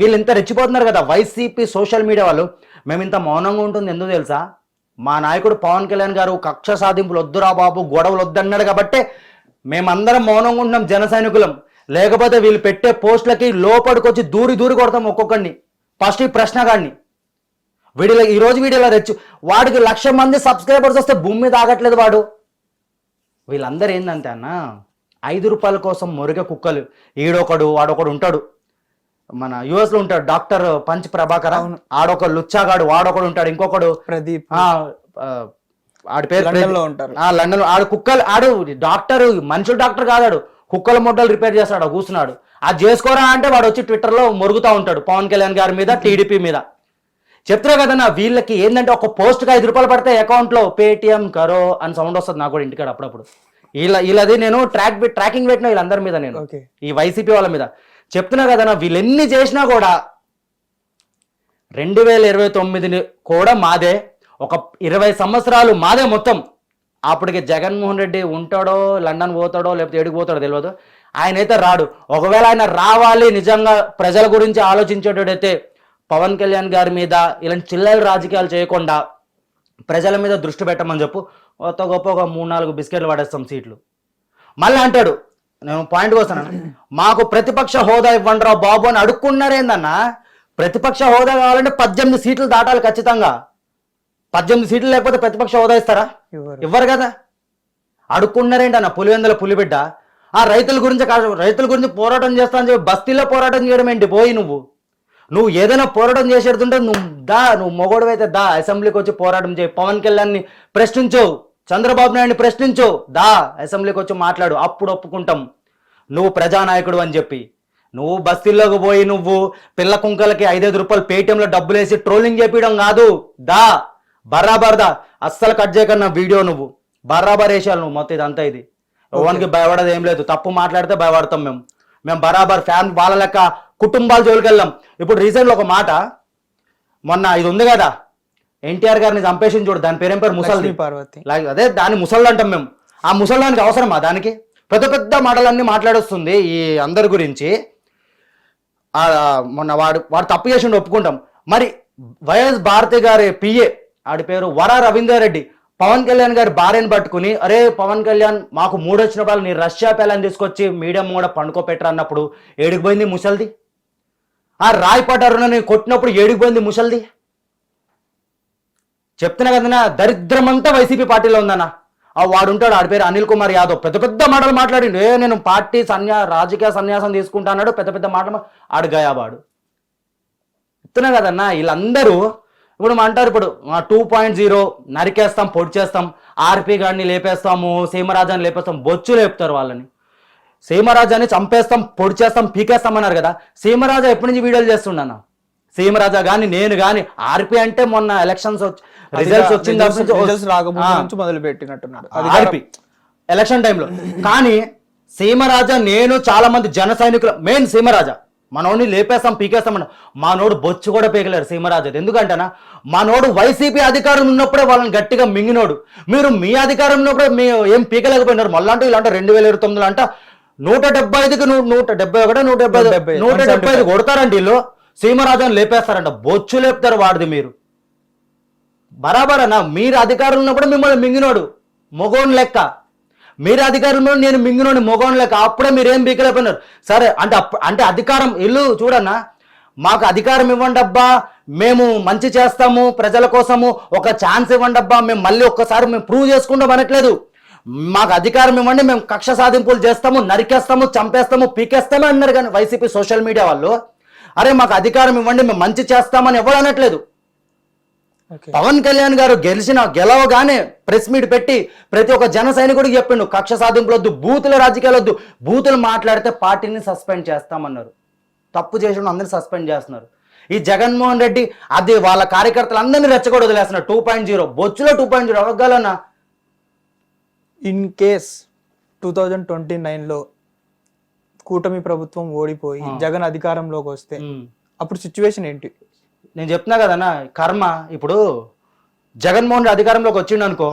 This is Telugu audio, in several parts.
వీళ్ళు ఇంత రెచ్చిపోతున్నారు కదా వైసీపీ సోషల్ మీడియా వాళ్ళు. మేము ఇంత మౌనంగా ఉంటుంది ఎందుకు తెలుసా? మా నాయకుడు పవన్ కళ్యాణ్ గారు కక్ష సాధింపులు వద్దురా బాబు గొడవలు వద్దన్నాడు కాబట్టి మేమందరం మౌనంగా ఉంటున్నాం జన సైనికులం. లేకపోతే వీళ్ళు పెట్టే పోస్టులకి లోపలికొచ్చి దూరి దూరి కొడతాం ఒక్కొక్కడిని. ఫస్ట్ ఈ ప్రశ్నగాడిని వీడిలో ఈ ఈరోజు వీడియోలో రెచ్చు వాడికి లక్ష మంది సబ్స్క్రైబర్స్ వస్తే భూమి మీద ఆగట్లేదు వాడు. వీళ్ళందరూ ఏంటంటే అన్న ఐదు రూపాయల కోసం మురిగ కుక్కలు. ఈడొకడు వాడొకడు ఉంటాడు. మన యుఎస్లో ఉంటాడు డాక్టర్ పంచ్ ప్రభాకర్. ఆడొక లుచ్చాగాడు వాడొకడు ఉంటాడు. ఇంకొకడు ప్రదీప్. ఆడి పేరు లండన్లో ఉంటారు. ఆ లండన్లో ఆడు కుక్కలు ఆడు డాక్టర్ మనుషులు డాక్టర్ కాదాడు. కుక్కల మొడ్డలు రిపేర్ చేస్తాడు కూర్చున్నాడు. అది చేసుకోరా అంటే వాడు వచ్చి ట్విట్టర్లో మొరుగుతా ఉంటాడు పవన్ కళ్యాణ్ గారి మీద టీడీపీ మీద. చెప్తున్నా కదన్నా వీళ్ళకి ఏంటంటే ఒక పోస్ట్కి ఐదు రూపాయలు పడితే అకౌంట్లో పేటిఎం కరో అని సౌండ్ వస్తుంది నాకు కూడా ఇంటికాడ అప్పుడప్పుడు. వీళ్ళ వీళ్ళది నేను ట్రాక్ ట్రాకింగ్ పెట్టిన వీళ్ళందరి మీద నేను. ఈ వైసీపీ వాళ్ళ మీద. చెప్తున్నా కదా వీళ్ళు ఎన్ని చేసినా కూడా రెండు వేల ఇరవై తొమ్మిదిని కూడా మాదే. ఒక ఇరవై సంవత్సరాలు మాదే మొత్తం. అప్పటికి జగన్మోహన్ రెడ్డి ఉంటాడో లండన్ పోతాడో లేకపోతే ఏడికి పోతాడో తెలియదు ఆయన అయితే రాడు. ఒకవేళ ఆయన రావాలి నిజంగా ప్రజల గురించి ఆలోచించేటట్టయితే పవన్ కళ్యాణ్ గారి మీద ఇలాంటి చిల్లర రాజకీయాలు చేయకుండా ప్రజల మీద దృష్టి పెట్టమని చెప్పు. కొత్త గొప్ప ఒక మూడు నాలుగు బిస్కెట్లు పడేస్తాం సీట్లు. మళ్ళీ అంటాడు నేను పాయింట్కి వస్తాను. మాకు ప్రతిపక్ష హోదా ఇవ్వండి రా బాబు అని అడుక్కున్నారేందన్నా ప్రతిపక్ష హోదా కావాలంటే పద్దెనిమిది సీట్లు దాటాలి ఖచ్చితంగా. పద్దెనిమిది సీట్లు లేకపోతే ప్రతిపక్ష హోదా ఇస్తారా? ఇవ్వరు. కదా. అడుక్కున్నారేంటన్న పులివెందుల పులిబిడ్డ? ఆ రైతుల గురించి రైతుల గురించి పోరాటం చేస్తా అని చెప్పి బస్తీలో పోరాటం చేయడం ఏంటి? పోయి నువ్వు. నువ్వు ఏదైనా పోరాటం చేసేడుతుంటే నువ్వు దా నువ్వు మొగోడు అయితే దా అసెంబ్లీకి వచ్చి పోరాటం చేయి. పవన్ కళ్యాణ్ని ప్రశ్నించు. చంద్రబాబు నాయుడిని ప్రశ్నించు. దా అసెంబ్లీకి వచ్చి మాట్లాడు. అప్పుడు ఒప్పుకుంటాం. నువ్వు ప్రజానాయకుడు అని చెప్పి. నువ్వు బస్తీల్లోకి పోయి నువ్వు పిల్ల కుంకలకి ఐదైదు రూపాయలు పేటిఎంలో డబ్బులు వేసి ట్రోలింగ్ చేపించడం కాదు. దా బర్రాబర్ దా. అస్సలు కట్ చేయకన్నా వీడియో నువ్వు. బర్రాబర్ వేసాలి నువ్వు. మొత్తం ఇదంతా ఇది. ఎవరికి భయపడదు ఏం లేదు. తప్పు మాట్లాడితే భయపడతాం మేము. మేము బరాబర్ ఫ్యామిలీ వాళ్ళ లెక్క కుటుంబాల జోలికి వెళ్ళాం ఇప్పుడు రీసెంట్లో ఒక మాట. మొన్న ఇది ఉంది కదా. ఎన్టీఆర్ గారిని చంపేసింది చూడు దాని పేరేం పేరు? ముసల్ది. పార్వతి. అదే దాని ముసళ్ళు అంటాం మేము. ఆ ముసళ్ళానికి అవసరమా దానికి? పెద్ద పెద్ద మాటలన్నీ మాట్లాడొస్తుంది ఈ అందరి గురించి. మొన్న వాడు వాడు తప్పు చేసిండు ఒప్పుకుంటాం. మరి వైఎస్ భారతి గారి పిఏ ఆడి పేరు వర రవీందర్ రెడ్డి. పవన్ కళ్యాణ్ గారి భార్యను పట్టుకుని అరే పవన్ కళ్యాణ్ మాకు మూడు వచ్చినప్పుడు నీ రష్యా పేలని తీసుకొచ్చి మీడియం కూడా పండుకోపెట్టరు అన్నప్పుడు ఏడికి పోయింది ముసల్ది? ఆ రాయపాటి అరుణని కొట్టినప్పుడు ఏడికి పోయింది ముసల్ది? చెప్తున్నా కదన్నా దరిద్రమంతా వైసీపీ పార్టీలో ఉందన్న. ఆ వాడు ఉంటాడు ఆడి పేరు అనిల్ కుమార్ యాదవ్. పెద్ద పెద్ద మాటలు మాట్లాడిండు. ఏ నేను పార్టీ సన్యా రాజకీయ సన్యాసం తీసుకుంటా అన్నాడు పెద్ద పెద్ద మాటలు ఆడగాయా ఆడు గయాబాడు. చెప్తున్నా కదన్నా వీళ్ళందరూ ఇప్పుడు మా అంటారు ఇప్పుడు టూ పాయింట్ జీరో నరికేస్తాం పొడి చేస్తాం ఆర్పీ గాడిని లేపేస్తాము సీమరాజాని లేపేస్తాం బొచ్చు లేపుతారు వాళ్ళని. సీమరాజాని చంపేస్తాం పొడి చేస్తాం పీకేస్తాం అన్నారు కదా. సీమరాజా ఎప్పటి నుంచి వీడియోలు చేస్తుండన్న? సీమరాజా గాని నేను గాని ఆర్పీ అంటే మొన్న ఎలక్షన్స్ రిజల్ట్స్ రాకముందు. నుంచి మొదలు పెట్టినట్టున్నాడు ఆర్పి ఎలక్షన్ టైంలో కానీ సీమరాజా నేను చాలా మంది జన సైనికులు మెయిన్ సీమరాజా మనోడిని లేపేస్తాం పీకేస్తాం అన్న మానోడు బొచ్చు కూడా పీకలేరు సీమరాజా ఎందుకంటేనా మనోడు వైసీపీ అధికారం ఉన్నప్పుడే వాళ్ళని గట్టిగా మింగినోడు. మీరు మీ అధికారం ఉన్నప్పుడే మీ ఏం పీకలేకపోయినారు? మళ్ళీ అంటే ఇలాంటి రెండు వేల ఇరవై తొమ్మిదిలో అంట నూట డెబ్బై ఐదుకి నూట డెబ్బై ఒకటి నూట డెబ్బై ఐదు- 175, నూట డెబ్బై ఐదు. కొడతారండి వీళ్ళు. సీమరాజాని లేపేస్తారంట. బొచ్చు లేపుతారు వాడిది మీరు. బరాబర్ అన్న మీరు అధికారులు ఉన్నప్పుడు మిమ్మల్ని మింగినోడు. మొగోన్ లెక్క. మీరు అధికారంలో నేను మింగినోని మొగోన్ లెక్క. అప్పుడే మీరేం బీకలేకపోయినారు సరే అంటే అంటే అధికారం ఇల్లు చూడన్నా మాకు అధికారం ఇవ్వండి అబ్బా. మేము మంచి చేస్తాము ప్రజల కోసము. ఒక ఛాన్స్ ఇవ్వండి అబ్బా. మేము మళ్ళీ ఒక్కసారి మేము ప్రూవ్ చేసుకుంటాం అనట్లేదు. మాకు అధికారం ఇవ్వండి మేము కక్ష సాధింపులు చేస్తాము నరికేస్తాము చంపేస్తాము పీకేస్తాము అన్నారు కానీ వైసీపీ సోషల్ మీడియా వాళ్ళు. అరే మాకు అధికారం ఇవ్వండి మేము మంచి చేస్తామని ఎవరు అనట్లేదు. పవన్ కళ్యాణ్ గారు గెలిచిన గెలవగానే ప్రెస్ మీట్ పెట్టి ప్రతి ఒక్క జన సైనికుడికి చెప్పిండు కక్ష సాధింపులు వద్దు బూతుల రాజకీయాలు వద్దు బూతులు మాట్లాడితే పార్టీని సస్పెండ్ చేస్తామన్నారు. తప్పు చేసిన అందరిని సస్పెండ్ చేస్తున్నారు. ఈ జగన్మోహన్ రెడ్డి అది వాళ్ళ కార్యకర్తలు అందరినీ రెచ్చగొడ వదిలేస్తున్నారు టూ పాయింట్ జీరో. బొచ్చులో two point zero అవ్వగలనా? In case two thousand twenty నైన్లో కూటమి ప్రభుత్వం ఓడిపోయి జగన్ అధికారంలోకి వస్తే అప్పుడు సిచ్యువేషన్ ఏంటి? నేను చెప్తున్నా కదన్నా కర్మ. ఇప్పుడు జగన్మోహన్ రెడ్డి అధికారంలోకి వచ్చిండు అనుకో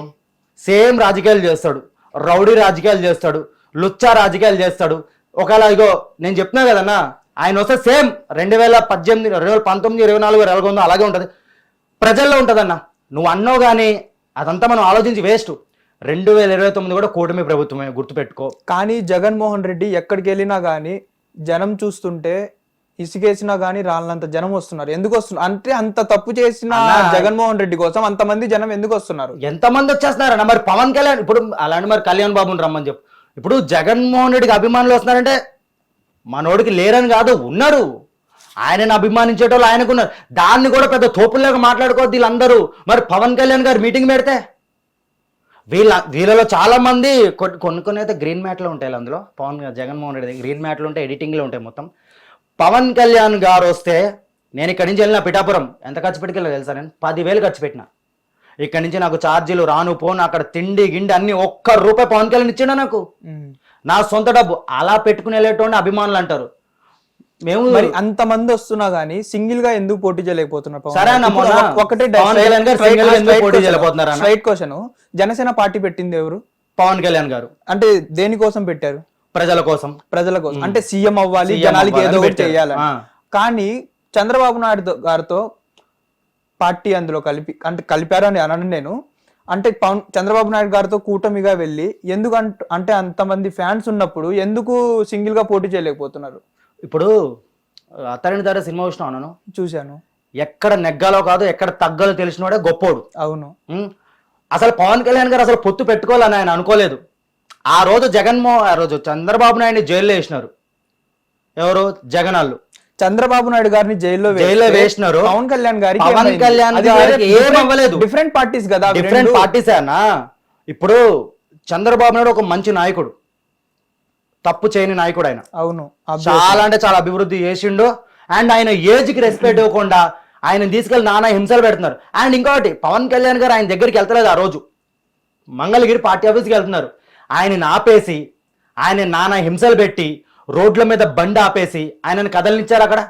సేమ్ రాజకీయాలు చేస్తాడు. రౌడీ రాజకీయాలు చేస్తాడు. లుచ్చా రాజకీయాలు చేస్తాడు. ఒకవేళ ఇగో నేను చెప్తున్నా కదన్నా ఆయన వస్తే సేమ్ రెండు వేల పద్దెనిమిది రెండు వేల పంతొమ్మిది ఇరవై నాలుగు ఇరవై ఉందో అలాగే ఉంటుంది. ప్రజల్లో ఉంటుందన్న. నువ్వు అన్నావు కానీ అదంతా మనం ఆలోచించి వేస్ట్ రెండు వేల ఇరవై తొమ్మిది కూడా కూటమి ప్రభుత్వమే గుర్తుపెట్టుకో. కానీ జగన్మోహన్ రెడ్డి ఎక్కడికి వెళ్ళినా కానీ జనం చూస్తుంటే ఇసుకేసినా కానీ రాళ్ళంత జనం వస్తున్నారు. ఎందుకు వస్తున్నారు అంటే అంత తప్పు చేసిన. జగన్మోహన్ రెడ్డి కోసం అంతమంది జనం ఎందుకు వస్తున్నారు? ఎంతమంది వచ్చేస్తున్నారన్న మరి పవన్ కళ్యాణ్ ఇప్పుడు అలాంటి మరి కళ్యాణ్ బాబుని రమ్మని చెప్పు. ఇప్పుడు జగన్మోహన్ రెడ్డికి అభిమానులు వస్తున్నారంటే మనోడికి లేరని కాదు ఉన్నారు. ఆయనను అభిమానించేటోళ్ళు ఆయనకు ఉన్నారు దాన్ని కూడా పెద్ద తోపుల్లాగా మాట్లాడుకోవద్దు వీళ్ళందరూ. మరి పవన్ కళ్యాణ్ గారు మీటింగ్ పెడితే వీళ్ళ వీళ్ళలో చాలా మంది కొన్ని కొన్ని అయితే గ్రీన్ మ్యాట్లో ఉంటాయి అందులో. పవన్ జగన్మోహన్ రెడ్డి గ్రీన్ మ్యాట్లు ఉంటాయి ఎడిటింగ్లో ఉంటాయి మొత్తం. పవన్ కళ్యాణ్ గారు వస్తే నేను ఇక్కడి నుంచి వెళ్ళిన పిఠాపురం. ఎంత ఖర్చు పెట్టుకెళ్ళా తెలుసా నేను? పదివేలు ఖర్చు పెట్టిన. ఇక్కడి నుంచి నాకు ఛార్జీలు రాను పోను అక్కడ తిండి గిండి అన్ని ఒక్క రూపాయి పవన్ కళ్యాణ్ ఇచ్చిండా నాకు. నా సొంత డబ్బు. అలా పెట్టుకుని వెళ్ళేటోడిని అభిమానులు అంటారు. మేము మరి అంత మంది వస్తున్నా గానీ సింగిల్గా ఎందుకు పోటీ చేయలేకపోతున్నారు సరే ఒకటే? Straight question. జనసేన పార్టీ పెట్టింది ఎవరు? పవన్ కళ్యాణ్ గారు. అంటే దేనికోసం పెట్టారు? ప్రజల కోసం. ప్రజల కోసం. అంటే సీఎం అవ్వాలి జనాలకి ఏదో ఆ. కానీ చంద్రబాబు నాయుడు గారితో పార్టీ అందులో కలిపి అంటే కలిపారు అని అనను నేను. అంటే పవన్ చంద్రబాబు నాయుడు గారితో కూటమిగా వెళ్ళి ఎందుకు అంట- అంటే అంతమంది ఫ్యాన్స్ ఉన్నప్పుడు ఎందుకు సింగిల్గా పోటీ చేయలేకపోతున్నారు? ఇప్పుడు అతని ధర సినిమా చూసిన అన్నాను చూశాను ఎక్కడ నెగ్గాలో కాదు ఎక్కడ తగ్గాలో తెలిసినవాడే గొప్పోడు అవును? అసలు పవన్ కళ్యాణ్ గారు అసలు పొత్తు పెట్టుకోవాలని ఆయన అనుకోలేదు ఆ రోజు జగన్మోహన్ ఆ రోజు చంద్రబాబు నాయుడిని జైల్లో వేసినారు ఎవరు జగన్ వాళ్ళు చంద్రబాబు నాయుడు గారిని జైల్లో జైల్లో వేసినారు. పవన్ కళ్యాణ్ గారికి పవన్? కళ్యాణ్ గారికి వేరే ఏం అవ్వలేదు. డిఫరెంట్ పార్టీస్ కదా డిఫరెంట్. పార్టీస్ అన్నా ఇప్పుడు చంద్రబాబు నాయుడు ఒక మంచి నాయకుడు తప్పు చేయని నాయకుడు ఆయన. అవును. చాలా అంటే చాలా అభివృద్ధి చేసిండు. అండ్ ఆయన ఏజ్కి రెస్పెక్ట్ ఇవ్వకుండా ఆయన తీసుకెళ్ళి నానా హింసలు పెడుతున్నారు. అండ్ ఇంకొకటి పవన్ కళ్యాణ్ గారు ఆయన దగ్గరికి వెళ్తలేదు ఆ రోజు. మంగళగిరి పార్టీ ఆఫీస్కి వెళ్తున్నారు. ఆయనని ఆపేసి ఆయన నానా హింసలు పెట్టి రోడ్ల మీద బండి ఆపేసి ఆయనని కదలనిచ్చారు అక్కడ?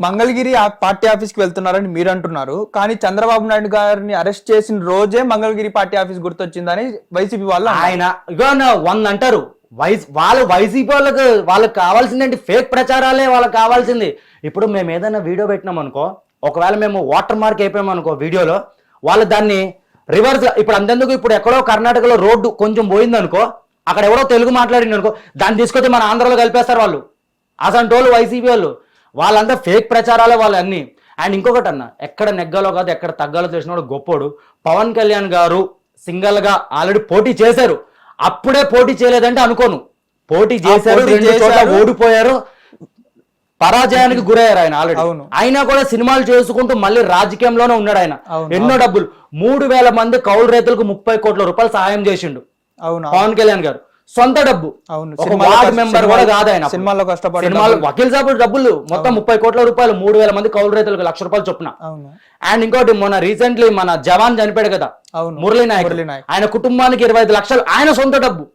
మంగళగిరి పార్టీ ఆఫీస్కి వెళ్తున్నారని మీరు అంటున్నారు కానీ చంద్రబాబు నాయుడు గారిని అరెస్ట్ చేసిన రోజే మంగళగిరి పార్టీ ఆఫీస్ గుర్తొచ్చిందని వైసీపీ వాళ్ళు. ఆయన ఇగో వంద అంటారు వైస్ వాళ్ళు వైసీపీ వాళ్ళకు వాళ్ళకి కావాల్సింది ఫేక్ ప్రచారాలే వాళ్ళకి కావాల్సింది. ఇప్పుడు మేము ఏదైనా వీడియో పెట్టినాం అనుకో ఒకవేళ మేము వాటర్ మార్క్ అయిపోయాం అనుకో వీడియోలో వాళ్ళు దాన్ని రివర్స్ ఇప్పుడు అంతెందుకు ఇప్పుడు ఎక్కడో కర్ణాటకలో రోడ్డు కొంచెం పోయింది అనుకో అక్కడ ఎవరో తెలుగు మాట్లాడింది అనుకో దాన్ని తీసుకొచ్చి మన ఆంధ్రలో కలిపేస్తారు వాళ్ళు. అసంటి వాళ్ళు వైసీపీ వాళ్ళు. వాళ్ళంతా ఫేక్ ప్రచారాలే వాళ్ళు అన్ని. అండ్ ఇంకొకటి అన్న ఎక్కడ నెగ్గాలో కాదు ఎక్కడ తగ్గాలో తెలిసినోడు గొప్పోడు. పవన్ కళ్యాణ్ గారు సింగల్గా ఆల్రెడీ పోటీ చేశారు. అప్పుడే పోటీ చేయలేదంటే అనుకోను. పోటీ చేశారు రెండు చోట్ల. ఓడిపోయారు. పరాజయానికి గురయ్యారు ఆయన ఆల్రెడీ. అయినా కూడా సినిమాలు చేసుకుంటూ మళ్ళీ రాజకీయంలోనే ఉన్నాడు ఆయన. ఎన్నో డబ్బులు. మూడు వేల మంది కౌలు రైతులకు ముప్పై కోట్ల రూపాయలు సహాయం చేసిండు. అవును. పవన్ కళ్యాణ్ గారు. సొంత డబ్బు. అవును. వార్డ్ మెంబర్ కూడా కాదు ఆయన. సినిమాలో డబ్బులు. వకీల్ సాబు డబ్బులు మొత్తం ముప్పై కోట్ల రూపాయలు మూడు వేల మంది కౌలు రైతులకు లక్ష రూపాయలు చొప్పున. అండ్ ఇంకోటి మొన్న రీసెంట్లీ మన జవాన్ చనిపోయాడు కదా అవును. మురళీ నాయక్. ఆయన కుటుంబానికి ఇరవై ఐదు లక్షలు ఆయన సొంత డబ్బు.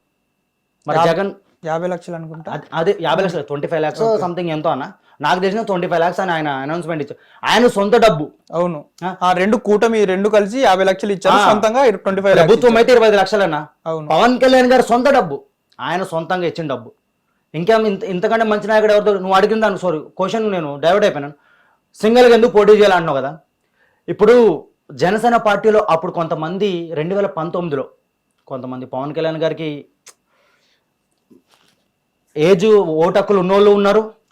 మరి జగన్ యాభై లక్షలు అనుకుంటా. అద్- అదే యాభై లక్షలు ట్వంటీ ఫైవ్ లాక్స్ సంథింగ్ ఎంతో అన్న? నాకు తెలిసిన ట్వంటీ ఫైవ్ లాక్స్ అని ఆయన అనౌన్స్మెంట్ ఇచ్చారు. ఆయన సొంత డబ్బు. అవును. ఆ? రెండు కూటమి రెండు కలిసి యాభై లక్షలు ఇచ్చారు. సొంతంగా ట్వంటీ ఫైవ్ ప్రభుత్వం అయితే ఇరవై ఐదు లక్షలన్నా అవును. పవన్ కళ్యాణ్ గారు సొంత డబ్బు. ఆయన సొంతంగా ఇచ్చిన డబ్బు. ఇంకేం ఇంత ఇంతకంటే మంచి నాయకుడు ఎవరితో నువ్వు అడిగిన దానికి సారీ క్వశ్చన్ నేను డైవర్ట్ అయిపోయాను సింగిల్గా ఎందుకు పోటీ చేయాలంటున్నావు కదా? ఇప్పుడు జనసేన పార్టీలో అప్పుడు కొంతమంది రెండు వేల పంతొమ్మిదిలో కొంతమంది పవన్ కళ్యాణ్ గారికి ఏజ్ ఓటక్కులు ఉన్నోళ్ళు ఉన్నారు.